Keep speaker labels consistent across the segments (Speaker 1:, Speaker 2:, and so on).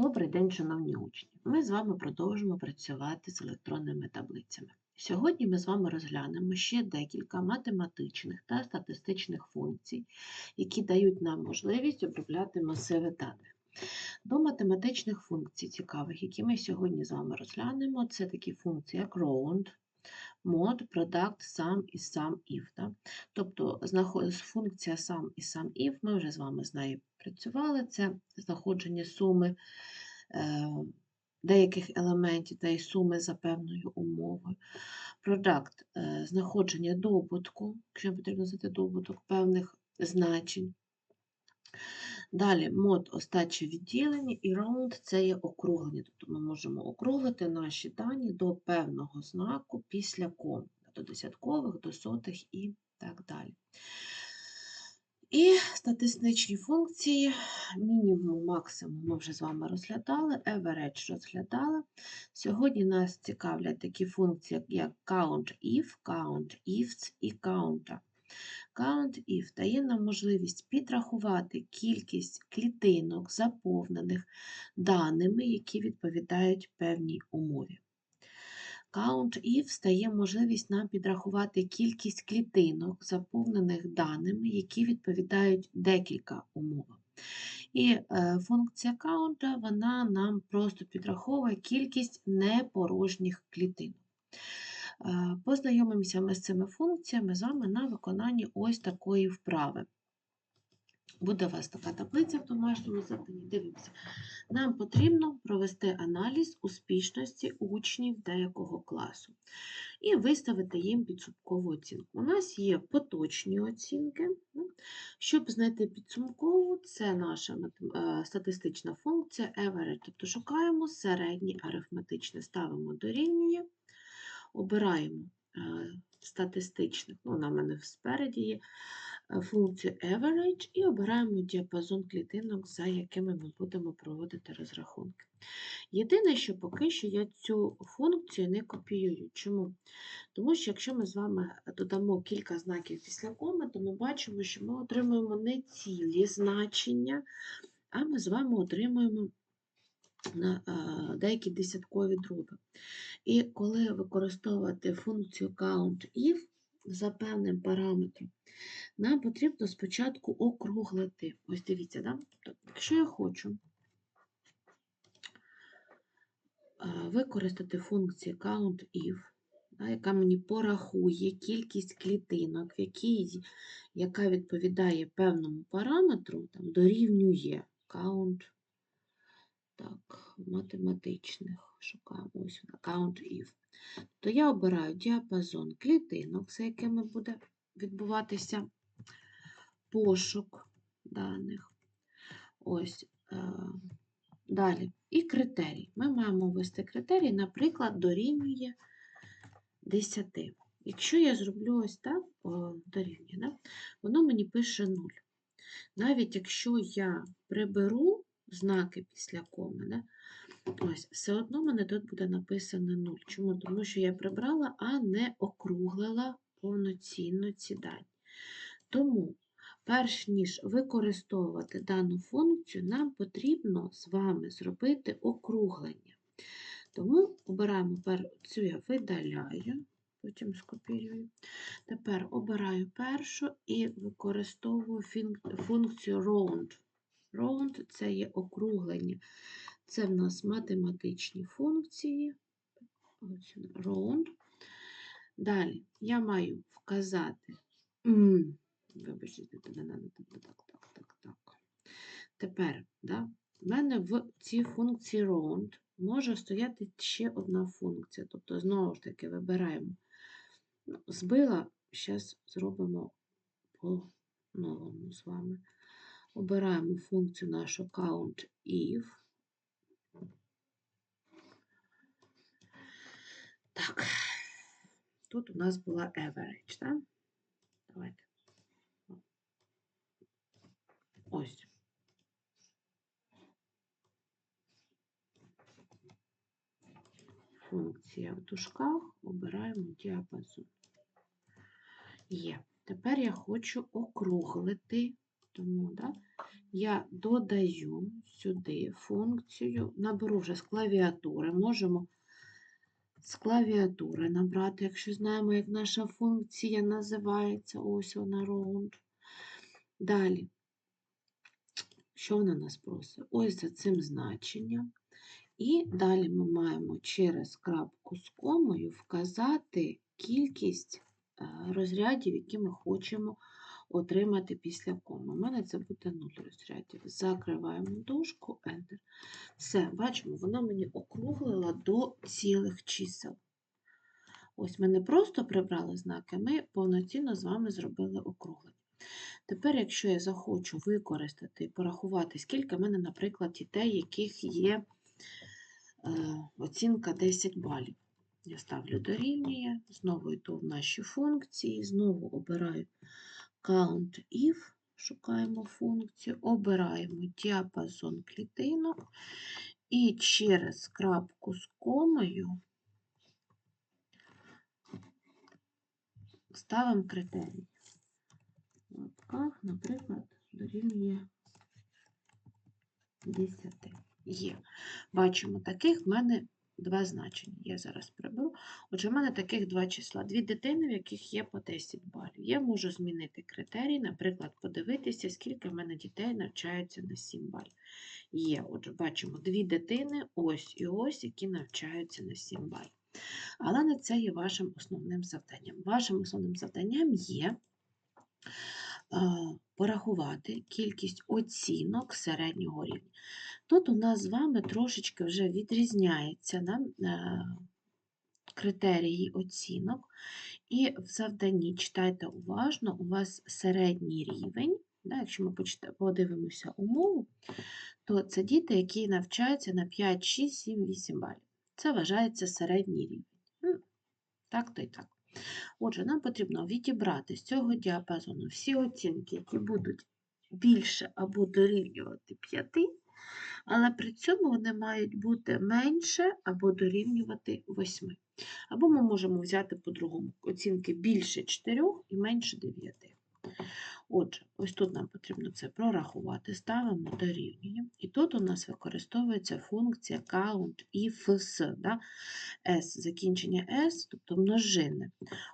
Speaker 1: Добрий день, шановні учні! Ми з вами продовжимо працювати з електронними таблицями. Сьогодні ми з вами розглянемо ще декілька математичних та статистичних функцій, які дають нам можливість обробляти масиви даних. До математичних функцій цікавих, які ми сьогодні з вами розглянемо, це такі функції, як round, mod, product, sum і sum if. Да? Тобто функція sum і sum if, ми вже з вами з працювали, це знаходження суми е, деяких елементів та й суми за певною умовою. Product е, знаходження добутку, якщо потрібно знайти добуток певних значень. Далі мод остачі відділення і round це є округлення. Тобто ми можемо округлити наші дані до певного знаку після ком, до десяткових, до сотих і так далі. І статистичні функції, мінімум, максимум ми вже з вами розглядали, average розглядали. Сьогодні нас цікавлять такі функції, як count if, count ifs і counter. Count if дає нам можливість підрахувати кількість клітинок, заповнених даними, які відповідають певній умові. Count if дає можливість нам підрахувати кількість клітинок, заповнених даними, які відповідають декілька умовам. І е, функція count вона нам просто підраховує кількість непорожніх клітинок. Е, Познайомимося ми з цими функціями з вами на виконанні ось такої вправи. Буде у вас така таблиця в домашньому завданні. Дивимося. Нам потрібно провести аналіз успішності учнів деякого класу і виставити їм підсумкову оцінку. У нас є поточні оцінки. ну, Щоб знайти підсумкову, це наша е, статистична функція average, тобто шукаємо середнє арифметичне, ставимо дорівнює, обираємо е, статистичних, ну, вона в мене спереді є, функцію average і обираємо діапазон клітинок, за якими ми будемо проводити розрахунки. Єдине, що поки що я цю функцію не копіюю. Чому? Тому що якщо ми з вами додамо кілька знаків після коми, то ми бачимо, що ми отримуємо не цілі значення, а ми з вами отримуємо на, деякі десяткові дроби. І коли використовувати функцію count if за певним параметром, нам потрібно спочатку округлити. Ось дивіться, да? Якщо я хочу використати функцію count if, да, яка мені порахує кількість клітинок, в яка відповідає певному параметру, там, дорівнює count так, математичних шукаємо ось count. То я обираю діапазон клітинок, за якими буде відбуватися пошук даних. Ось е, далі. І критерій. Ми маємо ввести критерій, наприклад, дорівнює 10. Якщо я зроблю ось так, о, дорівнює, да? воно мені пише 0. Навіть якщо я приберу знаки після коми, да? ось, все одно мене тут буде написано 0. Чому? Тому що я прибрала, а не округлила повноцінно ці дані. Тому, перш ніж використовувати дану функцію, нам потрібно з вами зробити округлення. Тому обираємо цю я видаляю, потім скопіюю. Тепер обираю першу і використовую функцію round. Round – це є округлення. Це в нас математичні функції. Round. Далі я маю вказати. Вибачте, так, так, так, так, так. Тепер, да, в мене в цій функції round може стояти ще одна функція. Тобто, знову ж таки, вибираємо. Ну, Збила, зараз зробимо по-новому з вами. Обираємо функцію нашу count if. Так, тут у нас була average, так? Давайте. Ось. Функція в дужках, обираємо діапазон. Є. Тепер я хочу округлити, тому да, я додаю сюди функцію, наберу вже з клавіатури, можемо з клавіатури набрати, якщо знаємо, як наша функція називається, ось вона round. Далі, що вона нас просить? Ось за цим значенням. І далі ми маємо через крапку з комою вказати кількість е, розрядів, які ми хочемо отримати після коми. У мене це буде 0 розрядів. Закриваємо дужку, Enter. Все, бачимо, вона мені округлила до цілих чисел. Ось ми не просто прибрали знаки, ми повноцінно з вами зробили округлення. Тепер, якщо я захочу використати і порахувати, скільки в мене, наприклад, дітей, яких є оцінка 10 балів. Я ставлю дорівнює, знову йду в наші функції, знову обираю count if, шукаємо функцію, обираємо діапазон клітинок і через крапку з комою ставимо критерій. В лапках, наприклад, дорівнює 10. Є. Бачимо, таких в мене два значення. Я зараз приберу. Отже, в мене таких два числа. Дві дитини, в яких є по 10 балів. Я можу змінити критерій, наприклад, подивитися, скільки в мене дітей навчаються на 7 балів. Є, отже, бачимо дві дитини, ось і ось, які навчаються на 7 балів. Але не це є вашим основним завданням. Вашим основним завданням є порахувати кількість оцінок середнього рівня. Тут у нас з вами трошечки вже відрізняється да, е, критерії оцінок, і в завданні читайте уважно, у вас середній рівень. Да, Якщо ми подивимося умову, то це діти, які навчаються на 5, 6, 7, 8 балів. Це вважається середній рівень. Так то і так. Отже, нам потрібно відібрати з цього діапазону всі оцінки, які будуть більше або дорівнювати 5, але при цьому вони мають бути менше або дорівнювати 8. Або ми можемо взяти по-другому оцінки більше 4 і менше 9. Отже, ось тут нам потрібно це прорахувати, ставимо дорівнює. І тут у нас використовується функція count ifs, да? S, закінчення S, тобто множини.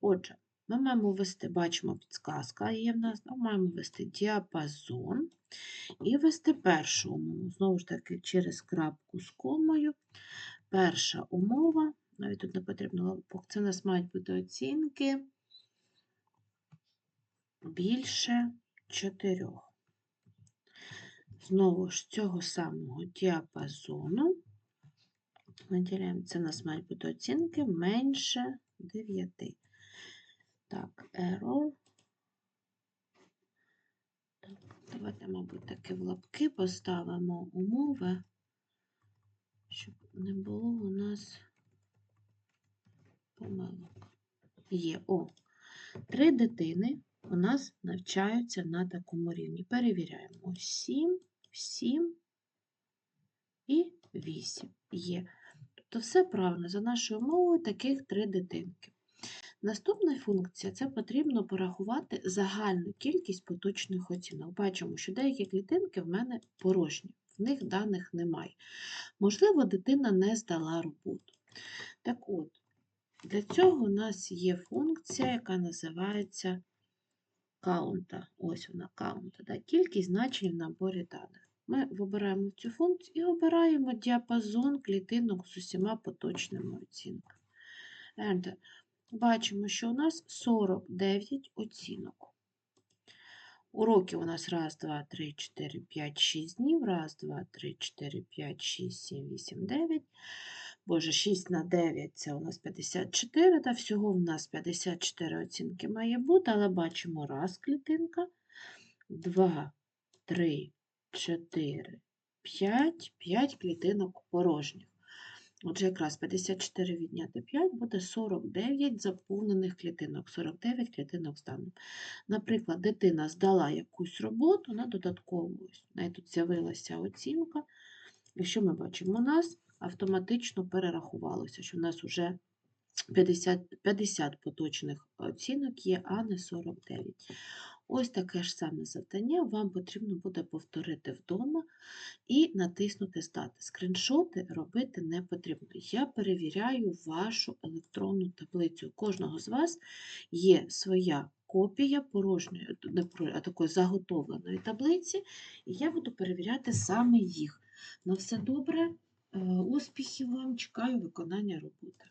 Speaker 1: Отже, ми маємо ввести, бачимо, підсказка є в нас, ми маємо ввести діапазон і ввести першу умову. Знову ж таки, через крапку з комою. Перша умова, навіть тут не потрібно, це у нас мають бути оцінки більше 4. Знову ж цього самого діапазону виділяємо, це у нас бути оцінки менше 9. Так, error. Так, Давайте, мабуть, таки в лапки поставимо умови, щоб не було у нас помилок. Є, о, три дитини у нас навчаються на такому рівні. Перевіряємо 7, 7 і 8 є. Тобто все правильно, за нашою мовою таких три дитинки. Наступна функція це потрібно порахувати загальну кількість поточних оцінок. Бачимо, що деякі клітинки в мене порожні, в них даних немає. Можливо, дитина не здала роботу. Так от, для цього у нас є функція, яка називається каунта. Ось вона каунта, да? кількість значень в наборі даних. Ми вибираємо цю функцію і обираємо діапазон клітинок з усіма поточними оцінками. Enter. Бачимо, що у нас 49 оцінок. Уроки у нас раз, два, три, 4, 5, 6 днів. Раз, два, три, 4, 5, 6, 7, 8, 9. Боже, 6 на 9 це у нас 54, та всього в нас 54 оцінки має бути, але бачимо раз клітинка, 2, 3, 4, 5, 5 клітинок порожніх. Отже, якраз 54 відняти 5 буде 49 заповнених клітинок, 49 клітинок з. Наприклад, дитина здала якусь роботу на додаткову. Тут з'явилася оцінка. І що ми бачимо? У нас автоматично перерахувалося, що в нас вже 50 50 поточних оцінок є, а не 49. Ось таке ж саме завдання вам потрібно буде повторити вдома і натиснути Здати. Скріншоти робити не потрібно. Я перевіряю вашу електронну таблицю. У кожного з вас є своя копія порожньої, а такої заготовленої таблиці, і я буду перевіряти саме їх. На все добре, успіхів вам, чекаю виконання роботи.